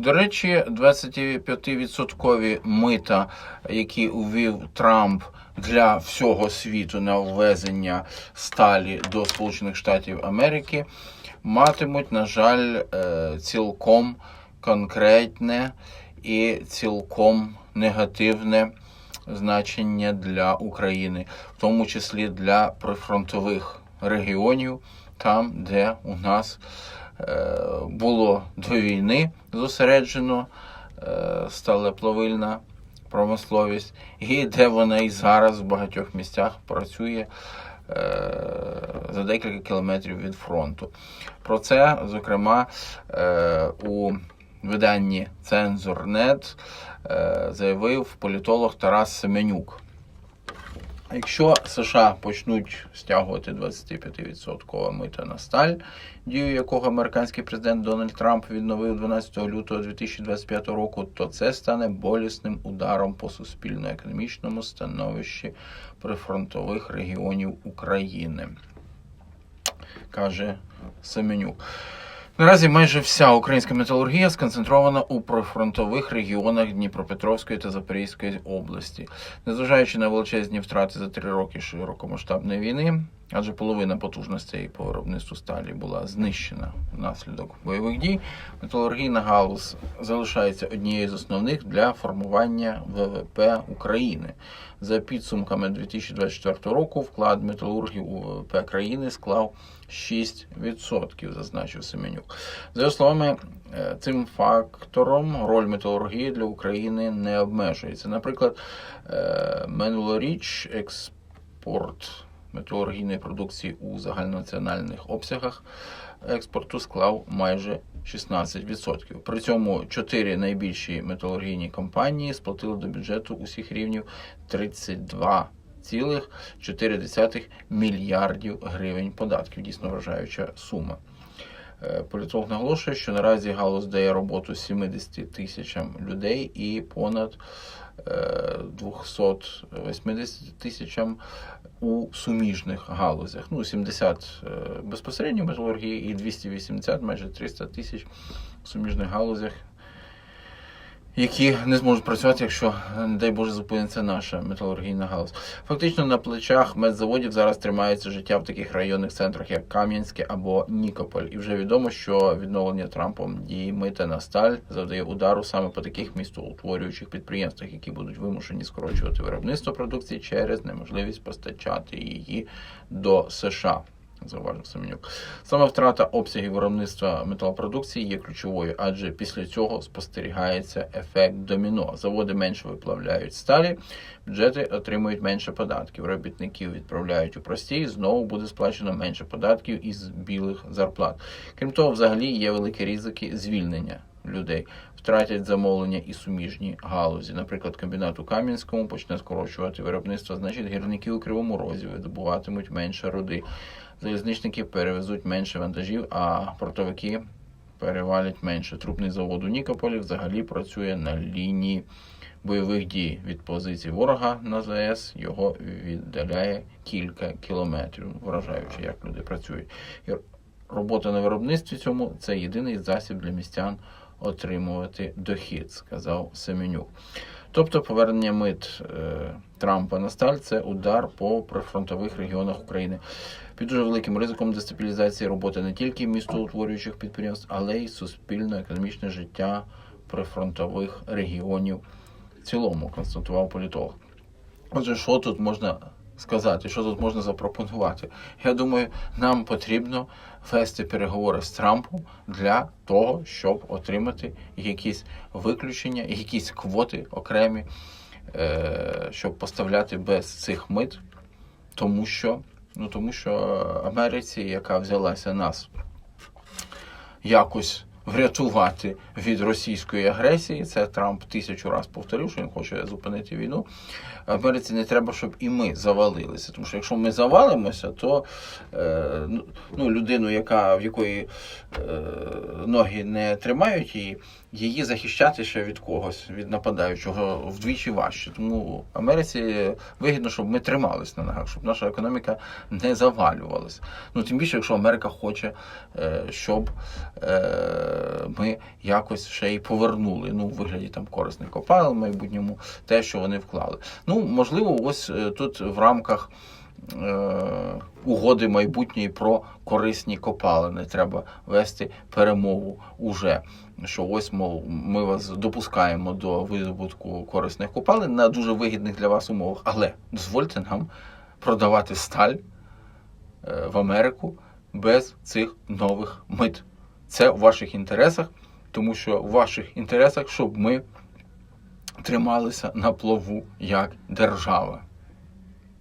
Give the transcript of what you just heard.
До речі, 25% мита, які увів Трамп для всього світу на ввезення сталі до Сполучених Штатів Америки, матимуть, на жаль, е, цілком конкретне і цілком негативне значення для України, в тому числі для прифронтових регіонів, там, де у нас було до війни зосереджено е, сталеплавильна промисловість, і де вона і зараз в багатьох місцях працює е, за декілька кілометрів від фронту. Про це, зокрема, е, у виданні Цензорнет е, заявив політолог Тарас Семенюк. Якщо США почнуть стягувати 25% мита на сталь, дію якого американський президент Дональд Трамп відновив 12 лютого 2025 року, то це стане болісним ударом по суспільно-економічному становищі прифронтових регіонів України, каже Семенюк. Наразі майже вся українська металургія сконцентрована у прифронтових регіонах Дніпропетровської та Запорізької області, незважаючи на величезні втрати за три роки широкомасштабної війни, адже половина потужностей по виробництву сталі була знищена внаслідок бойових дій. Металургійна галузь залишається однією з основних для формування ВВП України. За підсумками 2024 року вклад металургів у ВВП країни склав 6%, зазначив Семенюк. За його словами, е, цим фактором роль металургії для України не обмежується. Наприклад, е, минулоріч експорт металургійної продукції у загальнонаціональних обсягах експорту склав майже 16%. При цьому чотири найбільші металургійні компанії сплатили до бюджету усіх рівнів 32,4 мільярдів гривень податків. Дійсно вражаюча сума. Е, Політолог наголошує, що наразі галузь дає роботу 70 тисячам людей і понад е, 280 тисячам у суміжних галузях. Ну, 70 е, безпосередньо металургії і 280, майже 300 тисяч в суміжних галузях, які не зможуть працювати, якщо, не дай Боже, зупиниться наша металургійна галузь. Фактично на плечах медзаводів зараз тримається життя в таких районних центрах, як Кам'янське або Нікополь. І вже відомо, що відновлення Трампом дії мита на сталь завдає удару саме по таких містоутворюючих підприємствах, які будуть вимушені скорочувати виробництво продукції через неможливість постачати її до США. Зауважив Семенюк. Саме втрата обсягів виробництва металопродукції є ключовою, адже після цього спостерігається ефект доміно. Заводи менше виплавляють сталі, бюджети отримують менше податків. Робітників відправляють у простій, знову буде сплачено менше податків із білих зарплат. Крім того, взагалі є великі ризики звільнення людей. Втратять замовлення і суміжні галузі. Наприклад, комбінат у Кам'янському почне скорочувати виробництво, значить гірники у Кривому Розі видобуватимуть менше руди. Залізничники перевезуть менше вантажів, а портовики перевалять менше. Трупний завод у Нікополі взагалі працює на лінії бойових дій. Від позицій ворога на ЗАЕС його віддаляє кілька кілометрів, вражаючи, як люди працюють. Робота на виробництві цьому це єдиний засіб для містян отримувати дохід, сказав Семенюк. Тобто повернення мит е, Трампа на сталь це удар по прифронтових регіонах України під дуже великим ризиком дестабілізації роботи не тільки містоутворюючих підприємств, але й суспільно-економічне життя прифронтових регіонів в цілому, констатував політолог. Отже, що тут можна сказати, що тут можна запропонувати? Я думаю, нам потрібно вести переговори з Трампом для того, щоб отримати якісь виключення, якісь квоти окремі, е, щоб поставляти без цих мит, тому що, ну, тому що Америці, яка взялася нас якось врятувати від російської агресії. Це Трамп тисячу разів повторив, що він хоче зупинити війну. Америці не треба, щоб і ми завалилися. Тому що якщо ми завалимося, то е, ну, ну, людину, яка в якої е, ноги не тримають її, її захищати ще від когось, від нападаючого, вдвічі важче. Тому Америці вигідно, щоб ми тримались на ногах, щоб наша економіка не завалювалася. Ну тим більше, якщо Америка хоче, е, щоб е, ми якось ще й повернули ну, у вигляді там корисних копалин в майбутньому те, що вони вклали. Ну, можливо, ось е, тут в рамках угоди майбутньої про корисні копалини треба вести перемову уже. Що ось, мов, ми вас допускаємо до видобутку корисних копалин на дуже вигідних для вас умовах, але дозвольте нам продавати сталь е, в Америку без цих нових мит. Це в ваших інтересах, тому що в ваших інтересах, щоб ми трималися на плаву як держава.